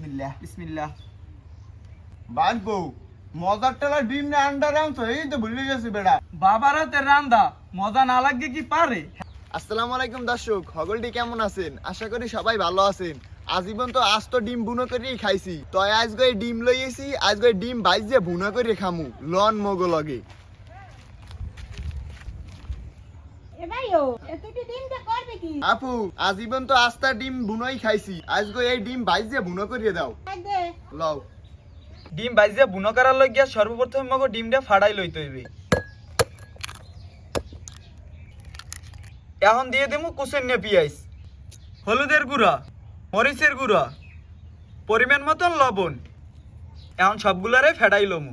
বিসমিল্লাহ বিসমিল্লাহ। মজার টেলার না আউন্স এই তো ভুলে গেছি বেড়া। বাবার হাতে রান্দা মজা না লাগবে কি পারে? আসসালামু আলাইকুম দর্শক, হগলটি কেমন আছেন? আশা করি সবাই ভালো আছেন। আজীবন তো আজ তো ডিম বুনো করেই খাইছি। তো আজ ডিম লইয়েছি আজ গই ডিম বাইজ দিয়ে বুনো করে খামু, লন মগো লগে। আপু আজীবন তো আস্তা ডিম বুনোই খাইছি। আজ গই এই ডিম বুনো করিয়ে দাও। লও। ডিম বাইজে বুনো করার লাগিয়া সর্বপ্রথম মগো ডিমটা ফাড়াই লইতে হইবে। এখন দিয়ে দেবো কুসেন্য পিঁয়াজ হলুদের গুঁড়া মরিচের গুঁড়া পরিমাণ মতন লবণ। এখন সবগুলারে ফেডাই লমু।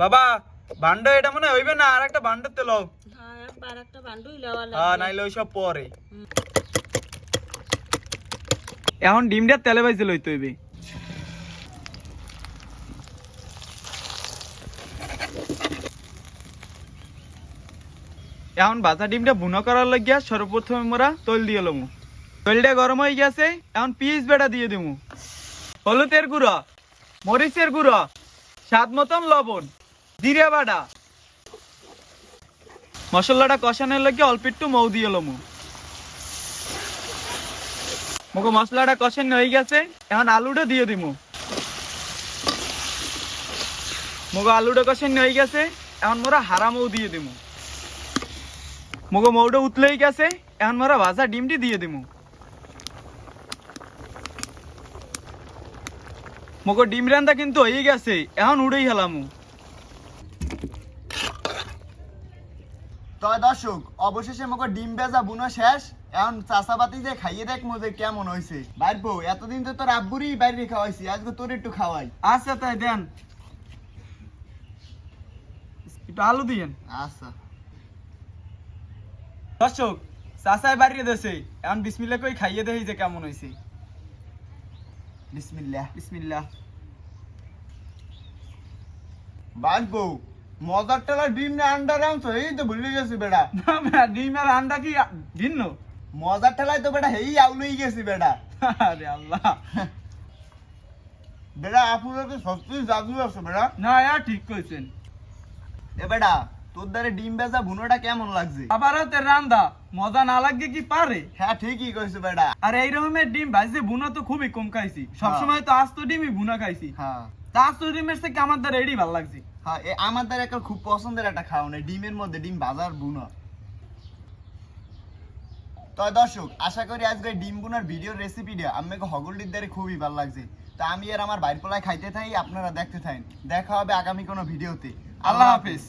বাবা ভান্ড এটা মনে হইবে না আর একটা ভান্ডতে লও। হ্যাঁ একটা হ্যাঁ নাইলে ওইসব পরে। এখন ডিমটা তেলে বাইজে লইতে হইবে। এখন বাতা ডিমটা বুনো করার লাগিয়া সর্বপ্রথমে মোরা তৈল দিয়ে লমু। তৈলটা গরম হয়ে গেছে এখন পিস বেটা দিয়ে দিমু। হলুদের গুঁড়া মরিচের গুঁড়া স্বাদ মতন লবণ। বাটা মশলাটা কষানোর লাগে অল্প একটু মৌ দিয়ে লমু। মুখো মশলাটা কষানো হয়ে গেছে, এখন আলুটা দিয়ে দিমু। মুগো আলুটা কষানো হয়ে গেছে, এখন মোরা হারা মৌ দিয়ে দিমু। মুগো মৌটা উতলেই গেছে, এখন মোরা ভাজা ডিমটি দিয়ে দিমু। মুগো ডিম রান্দা কিন্তু হয়ে গেছে, এখন উড়েই হেলামু। তো দর্শক অবশেষে মগো ডিম বেজা বুনো শেষ। এখন চাষাবাতি যে খাইয়ে দেখ মজে কেমন হয়েছে বাইরবো এতদিন তো তোর আব্বুরই বাইরে খাওয়াইছি আজকে তোর একটু খাওয়াই। আচ্ছা তাই দেন। একটু আলু দিয়েন। আচ্ছা। দর্শক চাষায় বাড়িয়ে দেছে এখন বিসমিল্লা কই খাইয়ে দেখি যে কেমন হয়েছে বিসমিল্লাহ। বিসমিল্লাহ। বাজবো মজার ডিম না আউন্স এই তো ভুলে গেছি না না, ডিম আর আন্ডা কি ভিন্ন? মজার টেলায় তো বেটা হেই আউলই গেছি বেড়া। আরে আল্লাহ। আপুরা তো সত্যি জাদু আছে বেড়া। না ঠিক কইছেন। এ বেটা তোর দ্বারে ডিম বেজা বুনোটা কেমন লাগছে? আবার হাতে রান্দা মজা না লাগবে কি পারে? হ্যাঁ ঠিকই কইছো বেটা আর এই রকমের ডিম ভাজতে বুনা তো খুবই কম খাইছি। সবসময় তো আস্ত ডিমই বুনা খাইছি। হ্যাঁ। তা আস্ত ডিমের থেকে আমার দ্বারা এডি ভালো লাগছে। হ্যাঁ আমার দ্বারা একটা খুব পছন্দের একটা খাওয়ানো ডিমের মধ্যে ডিম বাজার বুনা। তো দর্শক, আশা করি আজকে ডিম বুনার ভিডিওর রেসিপিটা আমাকে হগলটির দ্বারা খুবই ভালো লাগছে। তো আমি আর আমার বাইর পোলায় খাইতে থাই, আপনারা দেখতে থাকেন দেখা হবে আগামী কোনো ভিডিওতে। আল্লাহ হাফেজ।